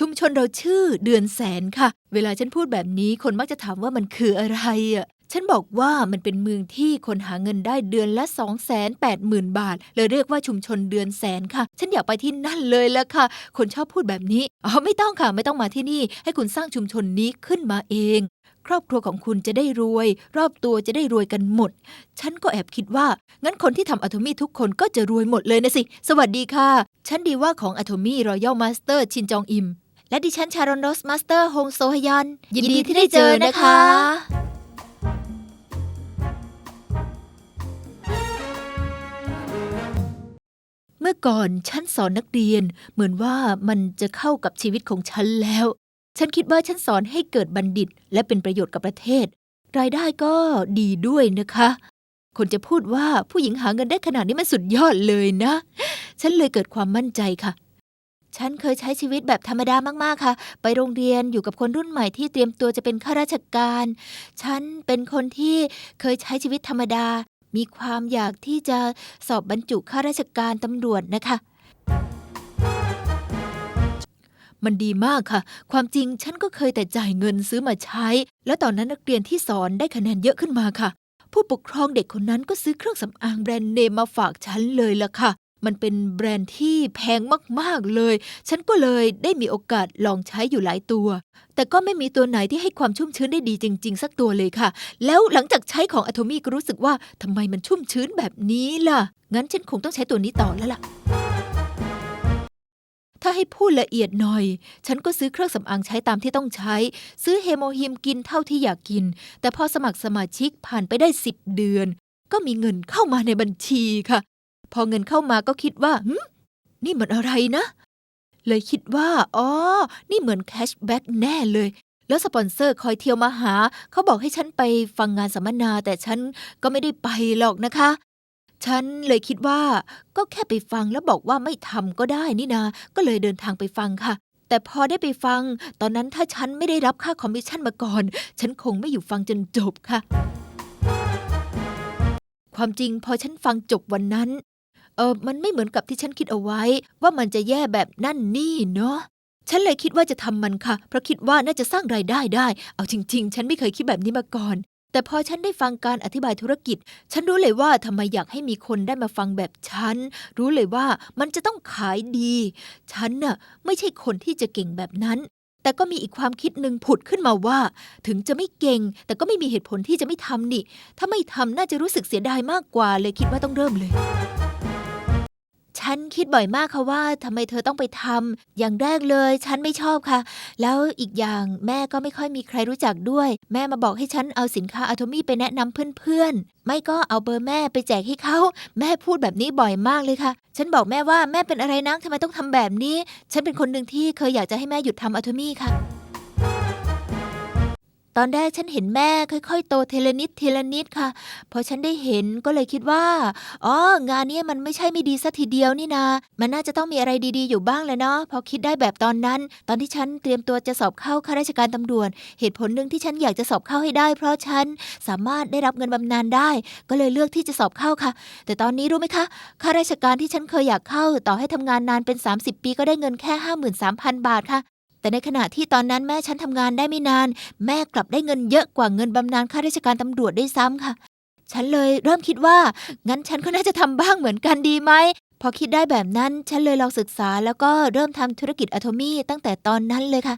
ชุมชนเราชื่อเดือนแสนค่ะ เวลาฉันพูดแบบนี้คนมักจะถามว่ามันคืออะไรอะ ฉันบอกว่ามันเป็นเมืองที่คนหาเงินได้เดือนละ 2 8 0 0 0 0 บาท เลยเรียกว่าชุมชนเดือนแสนค่ะ ฉันอยากไปที่นั่นเลยละค่ะ คนชอบพูดแบบนี้ อ๋อไม่ต้องค่ะ ไม่ต้องมาที่นี่ ให้คุณสร้างชุมชนนี้ขึ้นมาเอง ครอบครัวของคุณจะได้รวย รอบตัวจะได้รวยกันหมด ฉันก็แอบคิดว่า งั้นคนที่ทำอะโทมี่ทุกคนก็จะรวยหมดเลยนะสิ สวัสดีค่ะ ฉันดีว่าของอะโทมี่รอยัลมาสเตอร์ชินจองอิม และดิฉันชารอนโรสมาสเตอร์ฮงโซฮยันยินดีที่ได้เจอนะคะ เมื่อก่อนฉันสอนนักเรียน เหมือนว่ามันจะเข้ากับชีวิตของฉันแล้ว ฉันคิดว่าฉันสอนให้เกิดบัณฑิต และเป็นประโยชน์กับประเทศ รายได้ก็ดีด้วยนะคะ คนจะพูดว่าผู้หญิงหาเงินได้ขนาดนี้มันสุดยอดเลยนะ ฉันเลยเกิดความมั่นใจค่ะ ฉันเคยใช้ชีวิตแบบธรรมดามาก ๆ ค่ะ ไปโรงเรียนอยู่กับคนรุ่นใหม่ที่เตรียมตัวจะเป็นข้าราชการ ฉันเป็นคนที่เคยใช้ชีวิตธรรมดา มีความอยากที่จะสอบบรรจุข้าราชการตำรวจนะคะ มันดีมากค่ะ ความจริงฉันก็เคยแต่จ่ายเงินซื้อมาใช้ แล้วตอนนั้นนักเรียนที่สอนได้คะแนนเยอะขึ้นมาค่ะ ผู้ปกครองเด็กคนนั้นก็ซื้อเครื่องสำอางแบรนด์เนมมาฝากฉันเลยล่ะค่ะ มันเป็นแบรนด์ที่แพงมากๆเลย ฉันก็เลยได้มีโอกาสลองใช้อยู่หลายตัว แต่ก็ไม่มีตัวไหนที่ให้ความชุ่มชื้นได้ดีจริง ๆ สักตัวเลยค่ะ แล้วหลังจากใช้ของอะโทมี่ก็รู้สึกว่าทำไมมันชุ่มชื้นแบบนี้ล่ะ งั้นฉันคงต้องใช้ตัวนี้ต่อแล้วล่ะ ถ้าให้พูดละเอียดหน่อย ฉันก็ซื้อเครื่องสำอางใช้ตามที่ต้องใช้ ซื้อเฮโมฮิมกินเท่าที่อยากกิน แต่พอสมัครสมาชิกผ่านไปได้สิบเดือน ก็มีเงินเข้ามาในบัญชีค่ะ พอเงินเข้ามาก็คิดว่าหึนี่มันอะไรนะ เลยคิดว่าอ๋อนี่เหมือนแคชแบ็กแน่เลย แล้วสปอนเซอร์คอยเที่ยวมาหา เขาบอกให้ฉันไปฟังงานสัมมนา แต่ฉันก็ไม่ได้ไปหรอกนะคะ ฉันเลยคิดว่า ก็แค่ไปฟังแล้วบอกว่าไม่ทำก็ได้นี่นา ก็เลยเดินทางไปฟังค่ะแต่พอได้ไปฟัง ตอนนั้นถ้าฉันไม่ได้รับค่าคอมมิชชั่นมาก่อน ฉันคงไม่อยู่ฟังจนจบค่ะ ความจริงพอฉันฟังจบวันนั้น เออมันไม่เหมือนกับที่ฉันคิดเอาไว้ ว่ามันจะแย่แบบนั่นนี่เนาะฉันเลยคิดว่าจะทำมันค่ะ เพราะคิดว่าน่าจะสร้างรายได้ได้ เอาจริง ๆ ฉันไม่เคยคิดแบบนี้มาก่อน แต่พอฉันได้ฟังการอธิบายธุรกิจ ฉันรู้เลยว่าทำไมอยากให้มีคนได้มาฟังแบบฉัน รู้เลยว่ามันจะต้องขายดี ฉันน่ะไม่ใช่คนที่จะเก่งแบบนั้น แต่ก็มีอีกความคิดหนึ่งผุดขึ้นมาว่า ถึงจะไม่เก่ง แต่ก็ไม่มีเหตุผลที่จะไม่ทำนี่ ถ้าไม่ทำน่าจะรู้สึกเสียดายมากกว่าเลยคิดว่าต้องเริ่มเลย ฉันคิดบ่อยมากค่ะว่าทำไมเธอต้องไปทำอย่างแรกเลย ฉันไม่ชอบค่ะ แล้วอีกอย่างแม่ก็ไม่ค่อยมีใครรู้จักด้วย แม่มาบอกให้ฉันเอาสินค้าอะโทมี่ไปแนะนำเพื่อนๆ ไม่ก็เอาเบอร์แม่ไปแจกให้เขาแม่พูดแบบนี้บ่อยมากเลยค่ะ ฉันบอกแม่ว่าแม่เป็นอะไรนักทำไมต้องทำแบบนี้ ฉันเป็นคนหนึ่งที่เคยอยากจะให้แม่หยุดทำอะโทมี่ค่ะ ตอนแรกฉันเห็นแม่ค่อย ๆ โตเทละนิดเทละนิดค่ะ พอฉันได้เห็นก็เลยคิดว่า อ๋อ งานนี้มันไม่ใช่ไม่ดีสัทีเดียวนี่นา มันน่าจะต้องมีอะไรดีๆอยู่บ้างแหละเนาะ พอคิดได้แบบตอนนั้น ตอนที่ฉันเตรียมตัวจะสอบเข้าข้าราชการตำรวจ เหตุผลหนึ่งที่ฉันอยากจะสอบเข้าให้ได้ เพราะฉันสามารถได้รับเงินบำนาญได้ ก็เลยเลือกที่จะสอบเข้าค่ะ แต่ตอนนี้รู้ไหมคะ ข้าราชการที่ฉันเคยอยากเข้า ต่อให้ทำงานนานเป็น 30 ปีก็ได้เงินแค่ 53,000 บาทค่ะ แต่ในขณะที่ตอนนั้นแม่ฉันทำงานได้ไม่นาน แม่กลับได้เงินเยอะกว่าเงินบำนาญข้าราชการตำรวจได้ซ้ำค่ะ ฉันเลยเริ่มคิดว่า งั้นฉันก็น่าจะทำบ้างเหมือนกันดีไหมพอคิดได้แบบนั้นฉันเลยลองศึกษา แล้วก็เริ่มทำธุรกิจอะโทมี่ตั้งแต่ตอนนั้นเลยค่ะ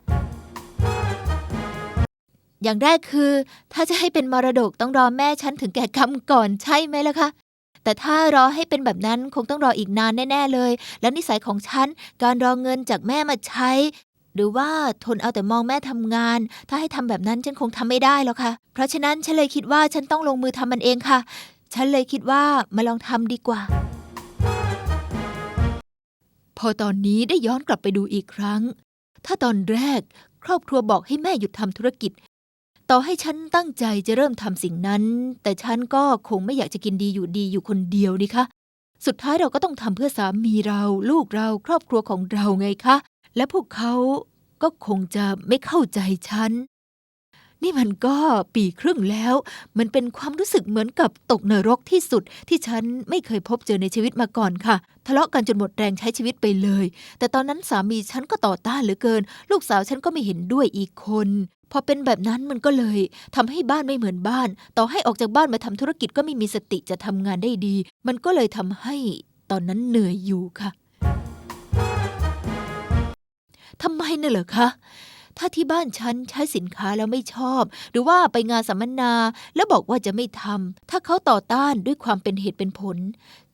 อย่างแรกคือ ถ้าจะให้เป็นมรดกต้องรอแม่ฉันถึงแก่กรรมก่อนใช่ไหมล่ะคะแต่ถ้ารอให้เป็นแบบนั้นคงต้องรออีกนานแน่ ๆ เลย แล้วนิสัยของฉัน การรอเงินจากแม่มาใช้ หรือว่าทนเอาแต่มองแม่ทำงาน ถ้าให้ทำแบบนั้นฉันคงทำไม่ได้หรอกค่ะ เพราะฉะนั้นฉันเลยคิดว่าฉันต้องลงมือทำมันเองค่ะ ฉันเลยคิดว่ามาลองทำดีกว่า พอตอนนี้ได้ย้อนกลับไปดูอีกครั้ง ถ้าตอนแรก ครอบครัวบอกให้แม่หยุดทำธุรกิจ ต่อให้ฉันตั้งใจจะเริ่มทำสิ่งนั้น แต่ฉันก็คงไม่อยากจะกินดีอยู่ดีอยู่คนเดียวนี่คะสุดท้ายเราก็ต้องทำเพื่อสามีเรา ลูกเราครอบครัวของเราไงคะ และพวกเขา ก็คงจะไม่เข้าใจฉัน นี่มันก็ปีครึ่งแล้ว มันเป็นความรู้สึกเหมือนกับตกนรกที่สุด ที่ฉันไม่เคยพบเจอในชีวิตมาก่อนค่ะ ทะเลาะกันจนหมดแรงใช้ชีวิตไปเลย แต่ตอนนั้นสามีฉันก็ต่อต้านเหลือเกิน ลูกสาวฉันก็ไม่เห็นด้วยอีกคนพอเป็นแบบนั้นมันก็เลยทำให้บ้านไม่เหมือนบ้าน ต่อให้ออกจากบ้านมาทำธุรกิจก็ไม่มีสติจะทำงานได้ดี มันก็เลยทำให้ตอนนั้นเหนื่อยอยู่ค่ะ ทำไมน่ะเหรอคะ ถ้าที่บ้านฉันใช้สินค้าแล้วไม่ชอบ หรือว่าไปงานสัมมนาแล้วบอกว่าจะไม่ทำถ้าเขาต่อต้านด้วยความเป็นเหตุเป็นผล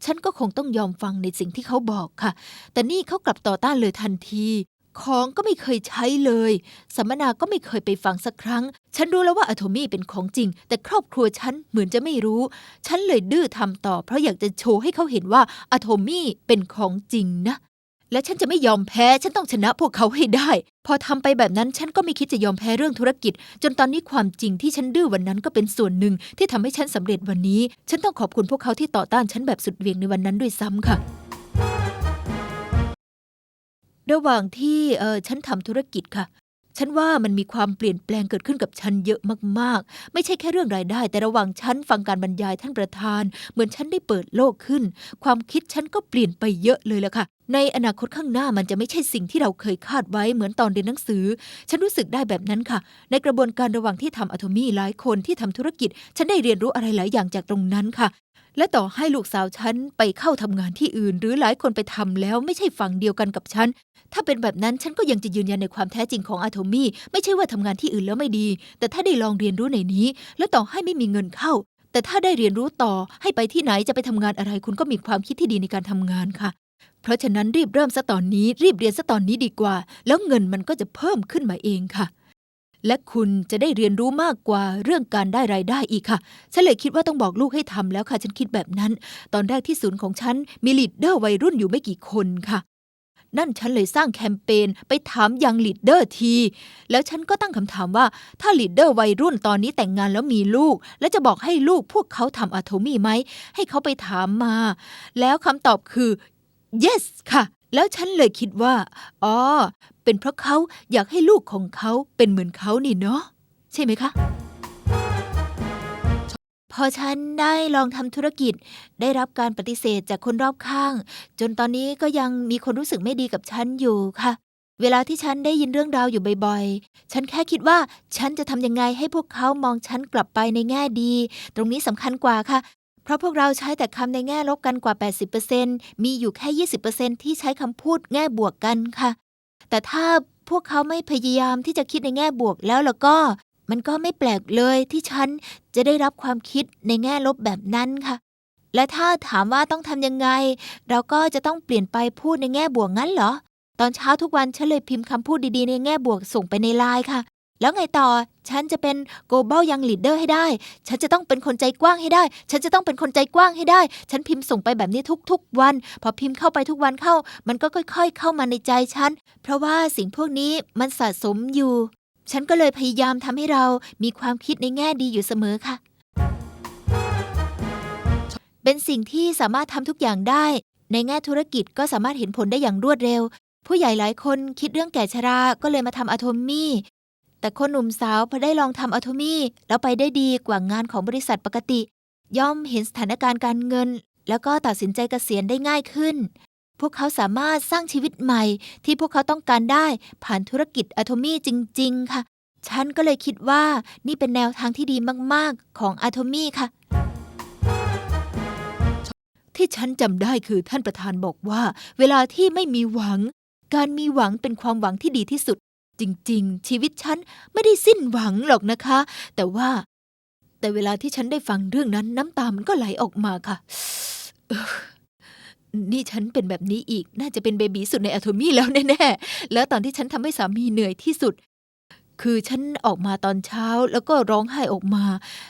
ฉันก็คงต้องยอมฟังในสิ่งที่เขาบอกค่ะ แต่นี่เขากลับต่อต้านเลยทันทีของก็ไม่เคยใช้เลย สัมมนาก็ไม่เคยไปฟังสักครั้ง ฉันรู้แล้วว่าอะโทมี่เป็นของจริง แต่ครอบครัวฉันเหมือนจะไม่รู้ ฉันเลยดื้อทำต่อ เพราะอยากจะโชว์ให้เขาเห็นว่าอะโทมี่เป็นของจริงนะ และฉันจะไม่ยอมแพ้ ฉันต้องชนะพวกเขาให้ได้ พอทำไปแบบนั้นฉันก็ไม่คิดจะยอมแพ้เรื่องธุรกิจ จนตอนนี้ความจริงที่ฉันดื้อวันนั้นก็เป็นส่วนหนึ่งที่ทำให้ฉันสำเร็จวันนี้ ฉันต้องขอบคุณพวกเขาที่ต่อต้านฉันแบบสุดเวียงในวันนั้นด้วยซ้ำค่ะ ระหว่างที่เออฉันทำธุรกิจค่ะ ฉันว่ามันมีความเปลี่ยนแปลงเกิดขึ้นกับฉันเยอะมากๆ ไม่ใช่แค่เรื่องรายได้ แต่ระหว่างฉันฟังการบรรยายท่านประธาน เหมือนฉันได้เปิดโลกขึ้น ความคิดฉันก็เปลี่ยนไปเยอะเลยละค่ะ ในอนาคตข้างหน้ามันจะไม่ใช่สิ่งที่เราเคยคาดไว้เหมือนตอนเรียนหนังสือ ฉันรู้สึกได้แบบนั้นค่ะ ในกระบวนการระหว่างที่ทำอะโทมี่หลายคนที่ทำธุรกิจ ฉันได้เรียนรู้อะไรหลายอย่างจากตรงนั้นค่ะ และต่อให้ลูกสาวฉันไปเข้าทำงานที่อื่น หรือหลายคนไปทำแล้วไม่ใช่ฝั่งเดียวกันกับฉัน ถ้าเป็นแบบนั้นฉันก็ยังจะยืนยันในความแท้จริงของอะโทมี่ไม่ใช่ว่าทำงานที่อื่นแล้วไม่ดี แต่ถ้าได้ลองเรียนรู้ในนี้ แล้วต่อให้ไม่มีเงินเข้า แต่ถ้าได้เรียนรู้ต่อให้ไปที่ไหนจะไปทำงานอะไร คุณก็มีความคิดที่ดีในการทำงานค่ะ เพราะฉะนั้นรีบเริ่มซะตอนนี้ รีบเรียนซะตอนนี้ดีกว่า แล้วเงินมันก็จะเพิ่มขึ้นมาเองค่ะ และคุณจะได้เรียนรู้มากกว่าเรื่องการได้รายได้อีกค่ะ ฉันเลยคิดว่าต้องบอกลูกให้ทำแล้วค่ะ ฉันคิดแบบนั้น ตอนแรกที่ศูนย์ของฉันมีลีดเดอร์วัยรุ่นอยู่ไม่กี่คนค่ะ นั่นฉันเลยสร้างแคมเปญไปถามยังลีดเดอร์ที แล้วฉันก็ตั้งคำถามว่าถ้าลีดเดอร์วัยรุ่นตอนนี้แต่งงานแล้วมีลูก แล้วจะบอกให้ลูกพวกเขาทำอะโทมี่ไหมให้เขาไปถามมา แล้วคำตอบคือ yes ค่ะ แล้วฉันเลยคิดว่า อ๋อ เป็นเพราะเขาอยากให้ลูกของเขาเป็นเหมือนเขานี่เนาะใช่ไหมคะ พอฉันได้ลองทำธุรกิจ ได้รับการปฏิเสธจากคนรอบข้าง จนตอนนี้ก็ยังมีคนรู้สึกไม่ดีกับฉันอยู่ค่ะ เวลาที่ฉันได้ยินเรื่องราวอยู่บ่อยๆ ฉันแค่คิดว่าฉันจะทำยังไงให้พวกเขามองฉันกลับไปในแง่ดี ตรงนี้สำคัญกว่าค่ะ เพราะพวกเราใช้แต่คำในแง่ลบกันกว่า 80%มีอยู่แค่ 20%ที่ใช้คำพูดแง่บวกกันค่ะ แต่ถ้าพวกเขาไม่พยายามที่จะคิดในแง่บวกแล้วแล้วก็ มันก็ไม่แปลกเลยที่ฉันจะได้รับความคิดในแง่ลบแบบนั้นค่ะ และถ้าถามว่าต้องทำยังไง เราก็จะต้องเปลี่ยนไปพูดในแง่บวกงั้นเหรอ ตอนเช้าทุกวันฉันเลยพิมพ์คำพูดดีๆในแง่บวกส่งไปในไลน์ค่ะ แล้วไงต่อ ฉันจะเป็น global young leader ให้ได้ ฉันจะต้องเป็นคนใจกว้างให้ได้ ฉันจะต้องเป็นคนใจกว้างให้ได้ ฉันพิมพ์ส่งไปแบบนี้ทุกๆวัน พอพิมพ์เข้าไปทุกวันเข้า มันก็ค่อย ๆ เข้ามาในใจฉัน เพราะว่าสิ่งพวกนี้มันสะสมอยู่ ฉันก็เลยพยายามทำให้เรามีความคิดในแง่ดีอยู่เสมอค่ะ เป็นสิ่งที่สามารถทำทุกอย่างได้ ในแง่ธุรกิจก็สามารถเห็นผลได้อย่างรวดเร็วผู้ใหญ่หลายคนคิดเรื่องแก่ชรา ก็เลยมาทำอะโทมี่ แต่คนหนุ่มสาวพอได้ลองทำอะโทมี่แล้วไปได้ดีกว่างานของบริษัทปกติ ย่อมเห็นสถานการณ์การเงิน แล้วก็ตัดสินใจเกษียณได้ง่ายขึ้น พวกเขาสามารถสร้างชีวิตใหม่ ที่พวกเขาต้องการได้ผ่านธุรกิจอะโทมี่จริง ๆ ค่ะ ฉันก็เลยคิดว่านี่เป็นแนวทางที่ดีมากๆของอะโทมี่ค่ะที่ฉันจำได้คือท่านประธานบอกว่า เวลาที่ไม่มีหวัง การมีหวังเป็นความหวังที่ดีที่สุด จริงๆ ชีวิตฉันไม่ได้สิ้นหวังหรอกนะคะ แต่ว่า แต่เวลาที่ฉันได้ฟังเรื่องนั้น น้ำตามันก็ไหลออกมาค่ะนี่ฉันเป็นแบบนี้อีก น่าจะเป็นเบบีสุดในอะโทมี่แล้วแน่ๆ แล้วตอนที่ฉันทำให้สามีเหนื่อยที่สุด คือฉันออกมาตอนเช้าแล้วก็ร้องไห้ออกมา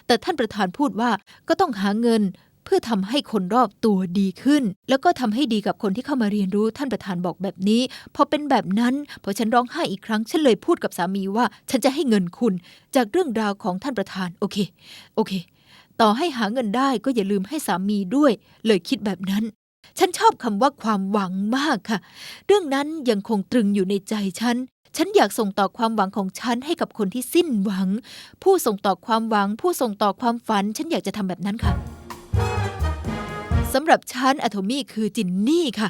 แต่ท่านประธานพูดว่าก็ต้องหาเงิน เพื่อทำให้คนรอบตัวดีขึ้น แล้วก็ทำให้ดีกับคนที่เข้ามาเรียนรู้ท่านประธานบอกแบบนี้ พอเป็นแบบนั้นพอฉันร้องไห้อีกครั้งฉันเลยพูดกับสามีว่า ฉันจะให้เงินคุณ จากเรื่องราวของท่านประธานโอเค โอเค ต่อให้หาเงินได้ก็อย่าลืมให้สามีด้วย เลยคิดแบบนั้นฉันชอบคำว่าความหวังมากค่ะ เรื่องนั้นยังคงตรึงอยู่ในใจฉัน ฉันอยากส่งต่อความหวังของฉันให้กับคนที่สิ้นหวัง ผู้ส่งต่อความหวัง ผู้ส่งต่อความฝัน ฉันอยากจะทำแบบนั้นค่ะ สำหรับฉันอะโทมี่คือจินนี่ค่ะ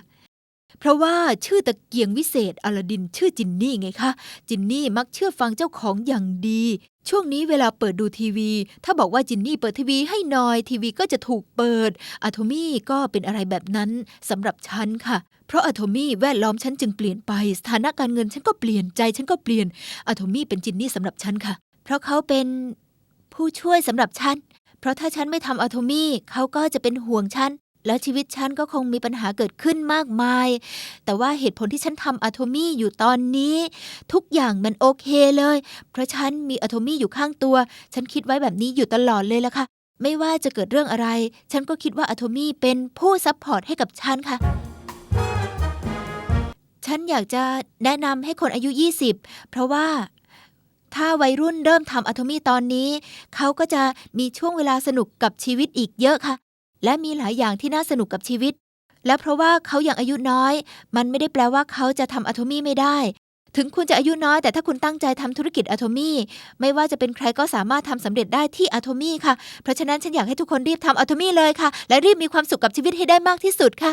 เพราะว่าชื่อตะเกียงวิเศษอลาดินชื่อจินนี่ไงคะ จินนี่มักเชื่อฟังเจ้าของอย่างดี ช่วงนี้เวลาเปิดดูทีวี ถ้าบอกว่าจินนี่เปิดทีวีให้หน่อยทีวีก็จะถูกเปิดอะโทมี่ก็เป็นอะไรแบบนั้นสำหรับฉันค่ะ เพราะอะโทมี่แวดล้อมฉันจึงเปลี่ยนไปสถานะการเงินฉันก็เปลี่ยนใจฉันก็เปลี่ยนอะโทมี่เป็นจินนี่สำหรับฉันค่ะ เพราะเขาเป็นผู้ช่วยสำหรับฉัน เพราะถ้าฉันไม่ทำอะโทมี่เขาก็จะเป็นห่วงฉัน แล้วชีวิตฉันก็คงมีปัญหาเกิดขึ้นมากมาย แต่ว่าเหตุผลที่ฉันทำอะโทมี่อยู่ตอนนี้ ทุกอย่างมันโอเคเลย เพราะฉันมีอะโทมี่อยู่ข้างตัว ฉันคิดไว้แบบนี้อยู่ตลอดเลยละค่ะ ไม่ว่าจะเกิดเรื่องอะไร ฉันก็คิดว่าอะโทมี่เป็นผู้ซัพพอร์ตให้กับฉันค่ะฉันอยากจะแนะนำให้คนอายุ 20 เพราะว่าถ้าวัยรุ่นเริ่มทำอะโทมี่ตอนนี้ เขาก็จะมีช่วงเวลาสนุกกับชีวิตอีกเยอะค่ะ และมีหลายอย่างที่น่าสนุกกับชีวิต และเพราะว่าเขายังอายุน้อย มันไม่ได้แปลว่าเขาจะทำอะโทมี่ไม่ได้ ถึงคุณจะอายุน้อย แต่ถ้าคุณตั้งใจทำธุรกิจอะโทมี่ไม่ว่าจะเป็นใครก็สามารถทำสำเร็จได้ที่อะโทมี่ค่ะ เพราะฉะนั้นฉันอยากให้ทุกคนรีบทำอะโทมี่เลยค่ะ และรีบมีความสุขกับชีวิตให้ได้มากที่สุดค่ะ